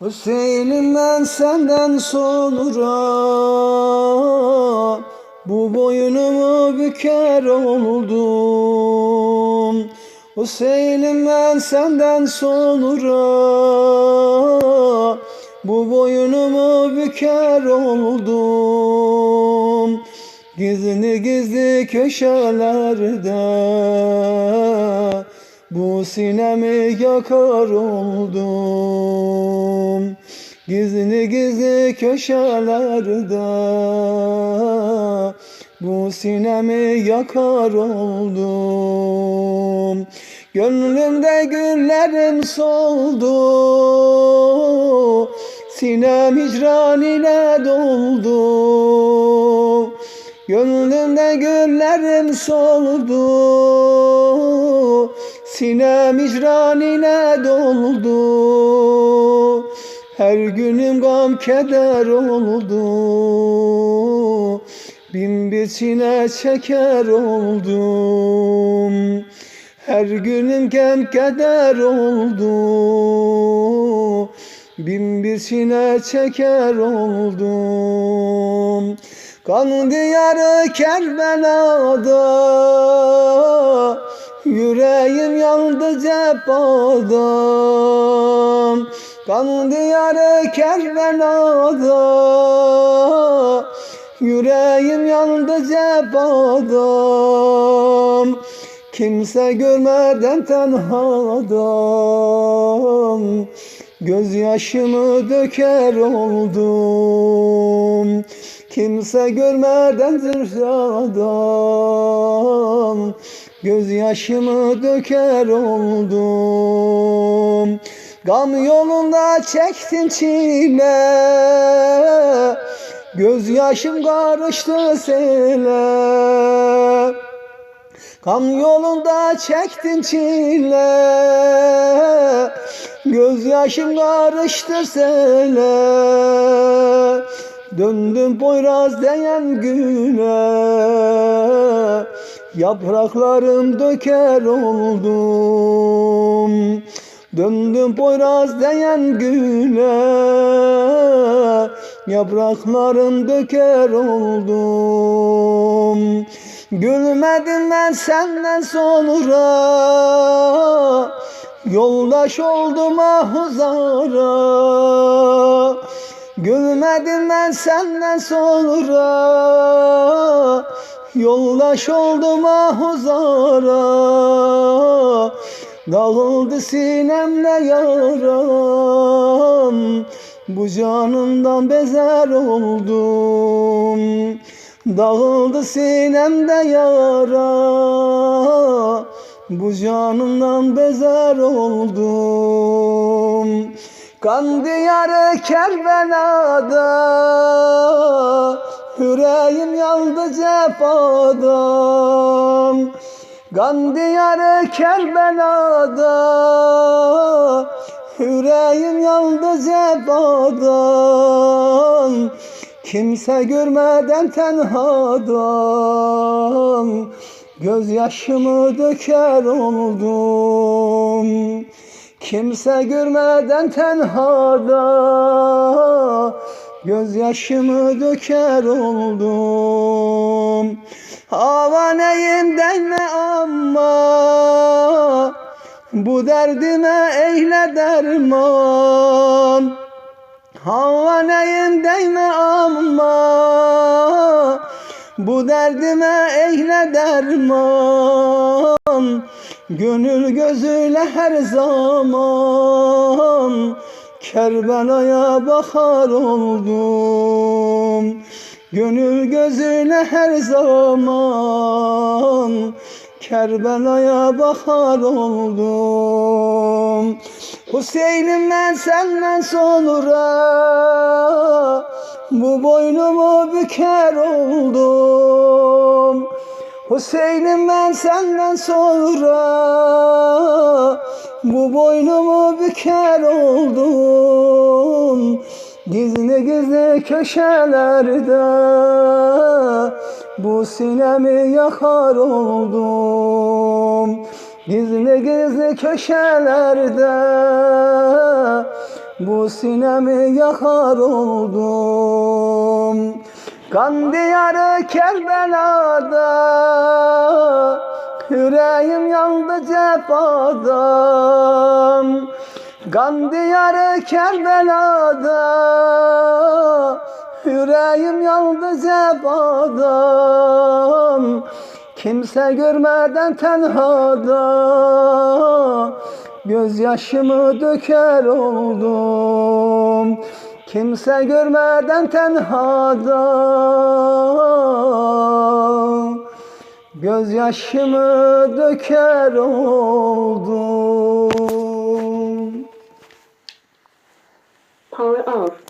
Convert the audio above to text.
Hüseyin'im ben senden sonra Bu boynumu büker oldum. Hüseyin'im ben senden sonra Bu boynumu büker oldum. Gizli gizli köşelerde bu sinemi yakar oldum. Gizli gizli köşelerde. Bu sinemi yakar oldum. Gönlümde güllerim soldu. Sinem hicran ile doldu. Gönlümde güllerim soldu Sinem hicran ile doldu. Her günüm gam keder oldu. Bin bir çile çeker oldum. Her günüm gam keder oldu. Bin bir çile çeker oldum. Kan diyarı Kerbela'da Yandı cephadan Kan diyarı Kerbela'da Yüreğim yandı cephadan Kimse görmeden tenhadan Gözyaşımı döker oldum. Kimse görmeden zırhadan Gözyaşımı döker oldum. Gam yolunda çektim çile. Gözyaşım karıştı sele. Kam yolunda çektim çile. Gözyaşım karıştı sele. Döndüm Poyraz diyen güne Yapraklarım döker oldum. Döndüm Poyraz diyen güne Yapraklarım döker oldum. Gülmedim ben senden sonra. Yoldaş oldum ahuzara Gülmedim ben senden sonra Yoldaş oldum ahuzara Dağıldı sinemle yaram. Bu canımdan bezer oldum Dağıldı sinemde yara. Bu canımdan bezer oldum. Kan diyarı Kerbela'da Yüreğim yandı cephadan Kan diyarı Kerbela'da Yüreğim yandı cephadan Kimse görmeden tenhadan Gözyaşımı döker oldum. Kimse görmeden tenhada Gözyaşımı döker oldum. Havaneyim denme ama Bu derdime eyle derman. Havaneyim değme ama Bu derdime eyle derman. Gönül gözüyle her zaman Kerbela'ya bakar oldum. Gönül gözüyle her zaman Kerbela'ya bakar oldum. Hüseyin'im ben senden sonra Bu boynumu büker oldum. Hüseyin'im ben senden sonra Bu boynumu büker oldum. Gizli gizli köşelerde Bu sinemi yakar oldum. Gizli gizli köşelerde Bu sinemi yakar oldum. Kan diyarı Kerbela'da Yüreğim yandı cefadan Kan diyarı Kerbela'da. Yüreğim yandı cefadan Kimse görmeden tenhada. Gözyaşımı döker oldum Kimse görmeden tenhada Gözyaşımı döker oldum Power off.